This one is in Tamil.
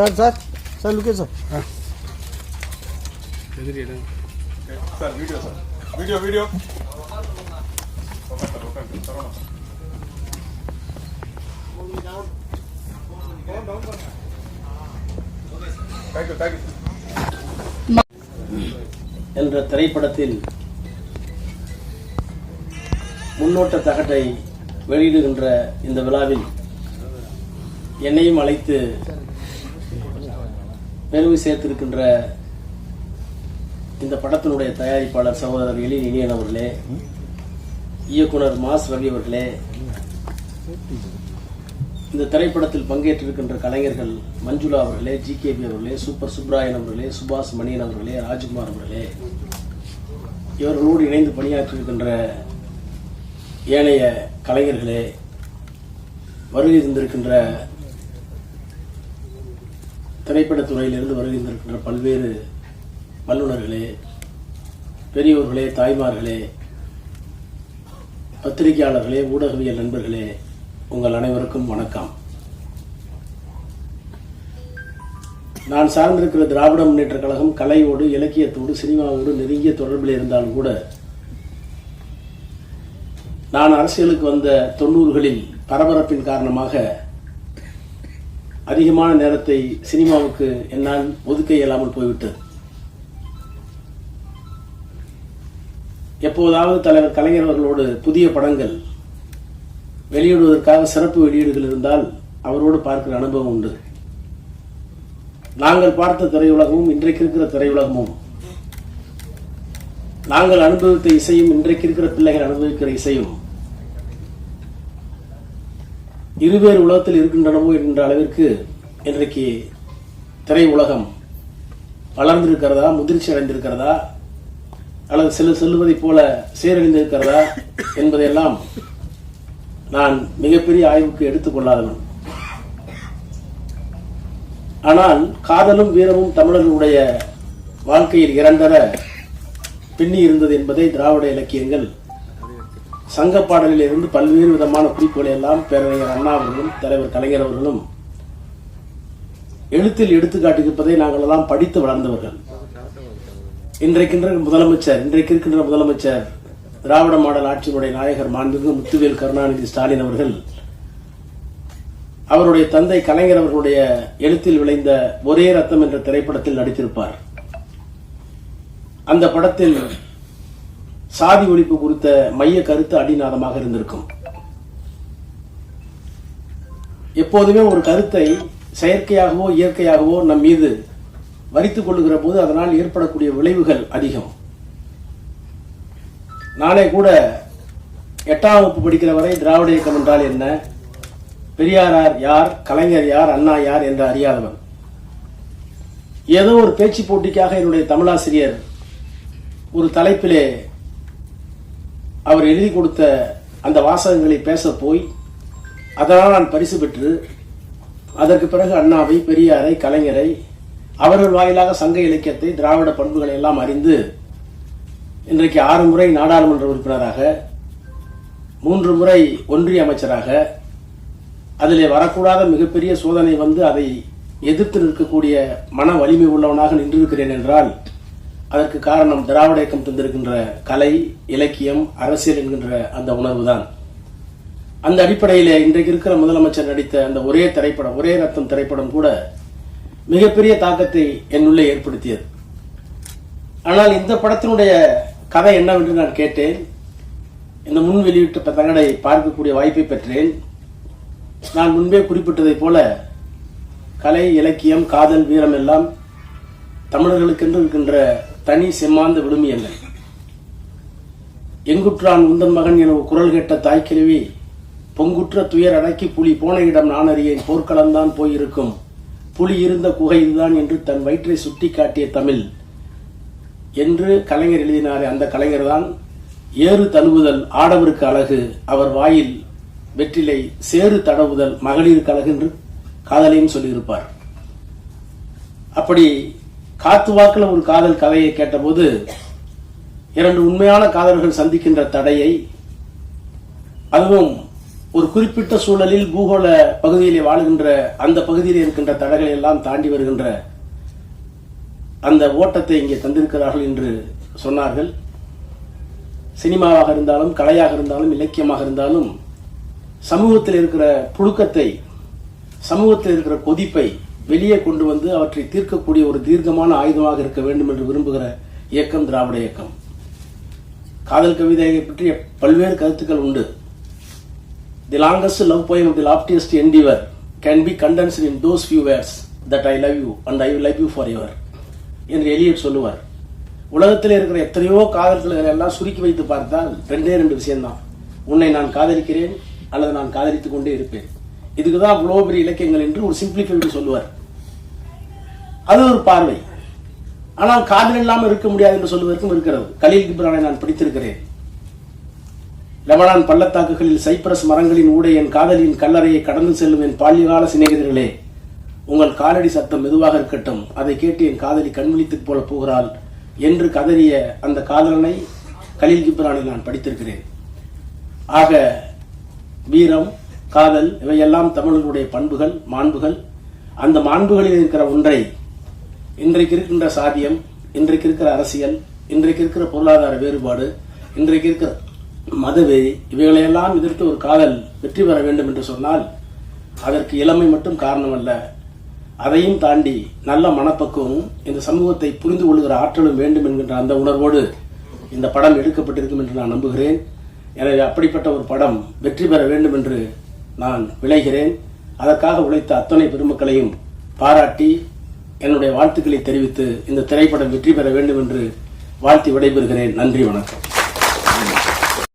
Sir sir sir லுக்கே sir sir video sir. Video video என்ற திரைப்படத்தில் முன்னோட்ட தகட்டை வெளியிடுகின்ற இந்த விழாவில் என்னையும் அழைத்து பெருமை சேர்த்திருக்கின்ற இந்த படத்தினுடைய தயாரிப்பாளர் சகோதரர் எழில் இனியன் அவர்களே இயக்குனர் மாஸ் ரவி அவர்களே இந்த திரைப்படத்தில் பங்கேற்றிருக்கின்ற கலைஞர்கள் மஞ்சுளா அவர்களே ஜி அவர்களே சூப்பர் சுப்ராயன் அவர்களே சுபாஷ் மணியன் அவர்களே ராஜ்குமார் அவர்களே இவர்களோடு இணைந்து பணியாற்றியிருக்கின்ற ஏனைய கலைஞர்களே வருகை தந்திருக்கின்ற திரைப்படத்துறையிலிருந்து வருகின்றிருக்கின்ற பல்வேறு வல்லுநர்களே பெரியோர்களே தாய்மார்களே பத்திரிகையாளர்களே ஊடகவியல் நண்பர்களே உங்கள் அனைவருக்கும் வணக்கம். நான் சார்ந்திருக்கிற திராவிட முன்னேற்ற கழகம் கலையோடு இலக்கியத்தோடு சினிமாவோடு நெருங்கிய தொடர்பில் இருந்தாலும் கூட நான் அரசியலுக்கு வந்த தொண்ணூறுகளில் பரபரப்பின் காரணமாக அதிகமான நேரத்தை சினிமாவுக்கு என்னால் ஒதுக்க இயலாமல் போய்விட்டது. எப்போதாவது தலைவர் கலைஞர் புதிய படங்கள் வெளியிடுவதற்காக சிறப்பு வெளியீடுகள் இருந்தால் அவரோடு பார்க்கிற அனுபவம் உண்டு. நாங்கள் பார்த்த திரையுலகமும் இன்றைக்கு இருக்கிற திரையுலகமும். நாங்கள் அனுபவித்த இசையும் இன்றைக்கு இருக்கிற பிள்ளைகள் அனுபவிக்கிற இசையும் இருவேறு உலகத்தில் இருக்கின்றனவோ என்கின்ற அளவிற்கு இன்றைக்கு திரை உலகம் வளர்ந்திருக்கிறதா முதிர்ச்சி அடைந்திருக்கிறதா அல்லது சில செல்வதைப் போல சீரழிந்திருக்கிறதா என்பதையெல்லாம் நான் மிகப்பெரிய ஆய்வுக்கு எடுத்துக்கொள்ளாதவன் ஆனால் காதலும் வீரமும் தமிழர்களுடைய வாழ்க்கையில் இரண்டர பின்னி இருந்தது என்பதை திராவிட இலக்கியங்கள் சங்க பாடலில் இருந்து பல்வேறு விதமான குறிப்புகளை எல்லாம் பேரறிஞர் அண்ணா அவர்களும் தலைவர் கலைஞர் அவர்களும் எழுத்தில் எடுத்து காட்டியிருப்பதை நாங்கள் எல்லாம் படித்து வளர்ந்தவர்கள். இன்றைக்கின்ற முதலமைச்சர் இன்றைக்கு இருக்கின்ற முதலமைச்சர் திராவிட மாடல் ஆட்சியினுடைய நாயகர் மாண்புமிகு முத்துவேல் கருணாநிதி ஸ்டாலின் அவர்கள் அவருடைய தந்தை கலைஞர் அவர்களுடைய எழுத்தில் விளைந்த ஒரே ரத்தம் என்ற திரைப்படத்தில் நடித்திருப்பார். அந்த படத்தில் சாதி ஒழிப்பு குறித்த மைய கருத்து அடிநாதமாக இருந்திருக்கும். எப்போதுமே ஒரு கருத்தை செயற்கையாகவோ இயற்கையாகவோ நம் மீது வரித்துக் கொள்ளுகிற போது அதனால் ஏற்படக்கூடிய விளைவுகள் அதிகம். நானே கூட எட்டாம் வகுப்பு படிக்கிற வரை திராவிட இயக்கம் என்றால் என்ன? பெரியாரார் யார் கலைஞர் யார் அண்ணா யார் என்று அறியாதவன். ஏதோ ஒரு பேச்சு போட்டிக்காக என்னுடைய தமிழாசிரியர் ஒரு தலைப்பிலே அவர் எழுதி கொடுத்த அந்த வாசகங்களை பேச போய் அதனால் நான் பரிசு பெற்று அதற்கு பிறகு அண்ணாவை பெரியாரை கலைஞரை அவர்கள் வாயிலாக சங்க இலக்கியத்தை திராவிட பண்புகளை எல்லாம் அறிந்து இன்றைக்கு ஆறு முறை நாடாளுமன்ற உறுப்பினராக மூன்று முறை ஒன்றிய அமைச்சராக அதிலே வரக்கூடாத மிகப்பெரிய சோதனை வந்து அதை எதிர்த்து நிற்கக்கூடிய மன வலிமை உள்ளவனாக நின்றிருக்கிறேன் என்றால் அதற்கு காரணம் திராவிட இயக்கம் தந்திருக்கின்ற கலை இலக்கியம் அரசியல் என்கின்ற அந்த உணர்வுதான். அந்த அடிப்படையிலே இன்றைக்கு இருக்கிற முதலமைச்சர் நடித்த அந்த ஒரே திரைப்படம் ஒரே ரத்தம் திரைப்படம் கூட மிகப்பெரிய தாக்கத்தை என்னுள்ளே ஏற்படுத்தியது. ஆனால் இந்த படத்தினுடைய கதை என்னவென்று நான் கேட்டேன். இந்த முன் வெளியிட்ட தங்களை பார்க்கக்கூடிய வாய்ப்பை பெற்றேன். நான் முன்பே குறிப்பிட்டதைப் போல கலை இலக்கியம் காதல் வீரம் எல்லாம் தமிழர்களுக்கென்று இருக்கின்ற தனி செம்மாந்த விழுமியங்கள் எங்குற்றான் உந்தன் மகன் என குரல் கேட்ட தாய்க்கிழவி பொங்குற்ற துயர் அடக்கி புலி போன இடம் நான் அறியேன். போர்க்களம்தான் போயிருக்கும். புலி இருந்த குகை இதுதான் என்று தன் வயிற்றை சுட்டி காட்டிய தமிழ். என்று கலைஞர் எழுதினாரே அந்த கலைஞர் தான் ஏறு தழுவுதல் ஆடவருக்கு அழகு அவர் வாயில் வெற்றிலை சேறு தடவுதல் மகளிருக்கு அழகு என்று காதலையும் சொல்லியிருப்பார். அப்படி காத்து வாக்கில் ஒரு காதல் கதையை கேட்டபோது இரண்டு உண்மையான காதலர்கள் சந்திக்கின்ற தடையை அதுவும் ஒரு குறிப்பிட்ட சூழலில் பூகோள பகுதியிலே வாழுகின்ற அந்த பகுதியில் இருக்கின்ற தடைகளை எல்லாம் தாண்டி வருகின்ற அந்த ஓட்டத்தை இங்கே தந்திருக்கிறார்கள் என்று சொன்னார்கள். சினிமாவாக இருந்தாலும் கலையாக இருந்தாலும் இலக்கியமாக இருந்தாலும் சமூகத்தில் இருக்கிற புழுக்கத்தை சமூகத்தில் இருக்கிற கொதிப்பை வெளியே கொண்டு வந்து அவற்றை தீர்க்கக்கூடிய ஒரு தீர்க்கமான ஆயுதமாக இருக்க வேண்டும் என்று விரும்புகிற இயக்கம் திராவிட இயக்கம். காதல் கவிதையை பற்றிய பல்வேறு கருத்துக்கள் உண்டு. The longest love poem the loftiest endeavour can be be in those few words that I love you and I love you forever என்று எலியட் சொல்லுவார். உலகத்தில் இருக்கிற எத்தனையோ காதல்களை எல்லாம் சுருக்கி வைத்து பார்த்தால் ரெண்டே ரெண்டு விஷயம்தான். உன்னை நான் காதலிக்கிறேன் அல்லது நான் காதலித்துக் கொண்டே இருப்பேன். இதுக்கு தான் அவ்வளோ பெரிய இலக்கியங்கள் என்று ஒரு சிம்பிளிஃபைடு சொல்லுவார். அது ஒரு பார்வை. ஆனால் காதல் இல்லாமல் இருக்க முடியாது என்று சொல்வதற்கும் இருக்கிறது. கலீல் கிப்ரானை நான் படித்திருக்கிறேன். லெபனான் பள்ளத்தாக்குகளில் சைப்ரஸ் மரங்களின் ஊடே என் காதலின் கல்லறையை கடந்து செல்லும் என் பால்யகால சிநேகிதர்களே உங்கள் காலடி சத்தம் மெதுவாக இருக்கட்டும். அதை கேட்டு என் காதலி கண்விழித்து போல போகிறாள் என்று கதறிய அந்த காதலனை கலீல் கிப்ரானில் நான் படித்திருக்கிறேன். ஆக வீரம் காதல் இவையெல்லாம் தமிழர்களுடைய பண்புகள் மாண்புகள். அந்த மாண்புகளில் இருக்கிற ஒன்றை இன்றைக்கு இருக்கின்ற சாதியம் இன்றைக்கு இருக்கிற அரசியல் இன்றைக்கு இருக்கிற பொருளாதார வேறுபாடு இன்றைக்கு இருக்கிற மதவெறி இவைகளையெல்லாம் எதிர்த்து ஒரு காதல் வெற்றி பெற வேண்டும் என்று சொன்னால் அதற்கு இளமை மட்டும் காரணமல்ல. அதையும் தாண்டி நல்ல மனப்பக்குவமும் இந்த சமூகத்தை புரிந்து கொள்கிற ஆற்றலும் வேண்டும் என்கின்ற அந்த உணர்வோடு இந்த படம் எடுக்கப்பட்டிருக்கும் என்று நான் நம்புகிறேன். எனவே அப்படிப்பட்ட ஒரு படம் வெற்றி பெற வேண்டும் என்று நான் விளைகிறேன். அதற்காக உழைத்த அத்தனை பெருமக்களையும் பாராட்டி என்னுடைய வாழ்த்துக்களை தெரிவித்து இந்த திரைப்படம் வெற்றி பெற வேண்டும் என்று வாழ்த்தி விடைபெறுகிறேன். நன்றி வணக்கம்.